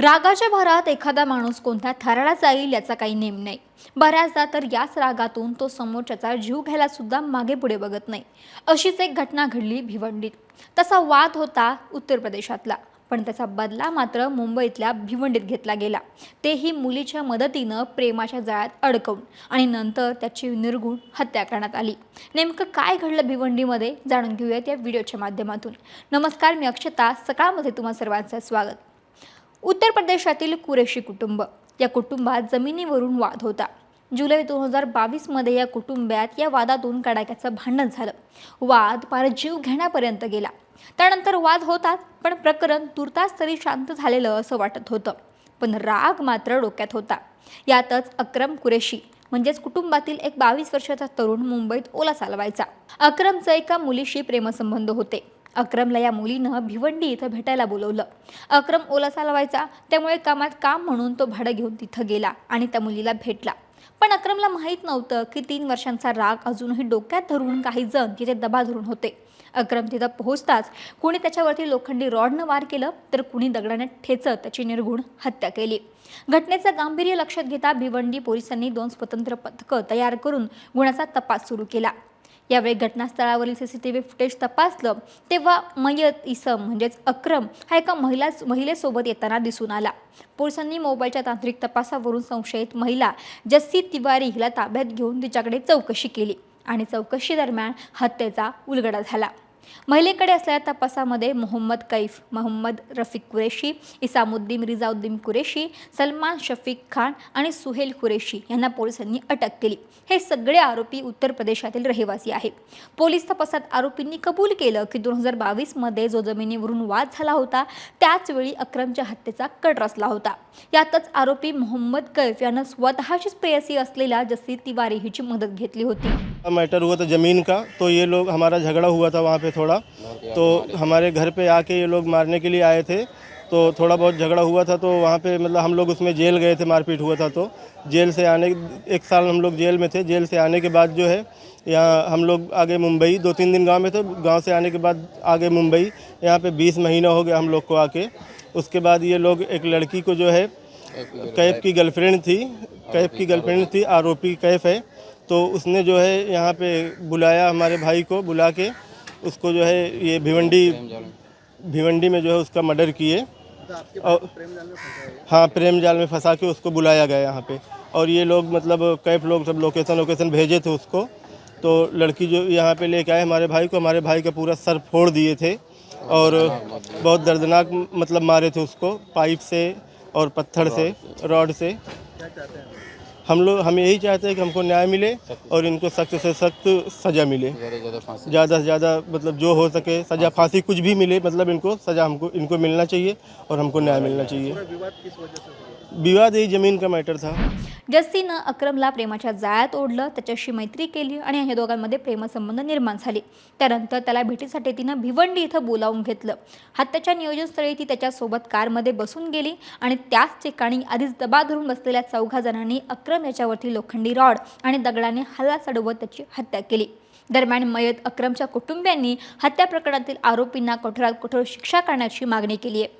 रागाच्या भरात एखादा माणूस कोणत्या थराला जाईल याचा काही नेम नाही. बऱ्याचदा तर याच रागातून तो समोरच्याचा जीव घ्यायला सुद्धा मागे पुढे बघत नाही. अशीच एक घटना घडली भिवंडीत. तसा वाद होता उत्तर प्रदेशातला पण त्याचा बदला मात्र मुंबईतल्या भिवंडीत घेतला गेला. तेही मुलीच्या मदतीनं प्रेमाच्या जाळ्यात अडकवून आणि नंतर त्याची निर्गुण हत्या करण्यात आली. नेमकं काय घडलं भिवंडीमध्ये जाणून घेऊयात या व्हिडिओच्या माध्यमातून. नमस्कार मी अक्षता. सकाळमध्ये तुम्हा सर्वांचं स्वागत. उत्तर प्रदेशातील कुरेशी कुटुंब. या कुटुंबात जमिनीवरून वाद होता. जुलै दोन हजार बावीसमध्ये या कुटुंबात या वादातून कडाक्याचं भांडण झालं. वाद फार जीव घेण्यापर्यंत गेला. त्यानंतर वाद होतात पण प्रकरण तुर्तास तरी शांत झालेलं असं वाटत होतं. पण राग मात्र डोक्यात होता. यातच अक्रम कुरेशी म्हणजेच कुटुंबातील एक बावीस वर्षाचा तरुण मुंबईत ओला चालवायचा. अक्रमचं एका मुलीशी प्रेमसंबंध होते. अक्रमला या मुलीनं भिवंडी इथं भेटायला बोलवलं. अक्रम ओलासा लावायचा त्यामुळे कामात काम म्हणून तो भाडं घेऊन तिथं गेला आणि त्या मुलीला भेटला. पण अक्रमला माहीत नव्हतं की तीन वर्षांचा राग अजूनही डोक्यात धरून काही जण तिथे दबा धरून होते. अक्रम तिथं पोहोचताच कुणी त्याच्यावरती लोखंडी रॉडनं वार केलं तर कुणी दगडाने ठेचत त्याची निर्गुण हत्या केली. घटनेचं गांभीर्य लक्षात घेता भिवंडी पोलिसांनी दोन स्वतंत्र पथकं तयार करून गुन्ह्याचा तपास सुरू केला. यावेळी घटनास्थळावरील C C T V footage तपासलं तेव्हा मयत इसम म्हणजेच अक्रम हा एका महिला महिलेसोबत येताना दिसून आला. पोलिसांनी मोबाईलच्या तांत्रिक तपासावरून संशयित महिला जस्सी तिवारी हिला ताब्यात घेऊन तिच्याकडे चौकशी केली आणि चौकशी दरम्यान हत्येचा उलगडा झाला. महिलेकडे असलेल्या तपासामध्ये मोहम्मद कैफ मोहम्मद रफिक कुरेशी इसामुद्दीन रिजाउद्दीन कुरेशी सलमान शफीक खान आणि सुहेल कुरेशी यांना पोलिसांनी अटक केली. हे सगळे आरोपी उत्तर प्रदेशातील रहिवासी आहेत. पोलीस तपासात आरोपींनी कबूल केलं की दोन हजार बावीसमध्ये जो जमिनीवरून वाद झाला होता त्याचवेळी अक्रमच्या हत्येचा कट रचला होता. यातच आरोपी मोहम्मद कैफ यानं स्वतःचीच प्रेयसी असलेल्या जसी तिवारी हिची मदत घेतली होती. मैटर हुआ था ज़मीन का तो ये लोग, हमारा झगड़ा हुआ था वहाँ पे थोड़ा। तो हमारे घर पे आके ये लोग मारने के लिए आए थे तो थोड़ा बहुत झगड़ा हुआ था तो वहाँ पे मतलब हम लोग उसमें जेल गए थे, मारपीट हुआ था तो। जेल से आने, एक साल हम लोग जेल में थे। जेल से आने के बाद जो है, यहाँ हम लोग आगे मुंबई दो तीन दिन गाँव में थे। गाँव से आने के बाद आगे मुंबई, यहाँ पर बीस महीना हो गया हम लोग को आके। उसके बाद ये लोग, एक लड़की को जो है, कैफ की गर्लफ्रेंड थी, कैफ की गर्लफ्रेंड थी, आरोपी कैफ है। तो उसने जो है यहाँ पे बुलाया हमारे भाई को, बुला के उसको जो है ये भिवंडी भिवंडी में जो है उसका मर्डर किए। और हाँ प्रेम जाल में फंसा के उसको बुलाया गया यहाँ पे। और ये लोग मतलब कैफ लोग, सब लोकेशन लोकेशन भेजे थे उसको। तो लड़की जो यहाँ पे लेके आए हमारे भाई को, हमारे भाई का पूरा सर फोड़ दिए थे और बहुत दर्दनाक मतलब मारे थे उसको, पाइप से और पत्थर से, रॉड से। हम लोग हम यही चाहते हैं कि हमको न्याय मिले और इनको सख्त से सख्त सज़ा मिले। ज़्यादा से ज़्यादा मतलब जो हो सके सज़ा फांसी। कुछ भी मिले मतलब इनको सज़ा हमको इनको मिलना चाहिए और हमको न्याय मिलना चाहिए। विवाद ही ज़मीन का मॅटर था? जस्सीनं अक्रमला प्रेमाच्या जाळ्यात ओढलं त्याच्याशी मैत्री केली आणि या दोघांमध्ये प्रेमसंबंध निर्माण झाले. त्यानंतर त्याला भेटीसाठी तिनं भिवंडी इथं बोलावून घेतलं. हत्याच्या नियोजनस्थळी ती त्याच्यासोबत कारमध्ये बसून गेली आणि त्याच ठिकाणी आधीच दबा धरून बसलेल्या चौघा जणांनी अक्रम याच्यावरती लोखंडी रॉड आणि दगडाने हल्ला चढवत त्याची हत्या केली. दरम्यान मयत अक्रमच्या कुटुंबियांनी हत्या प्रकरणातील आरोपींना कठोरात कठोर शिक्षा करण्याची मागणी केली आहे.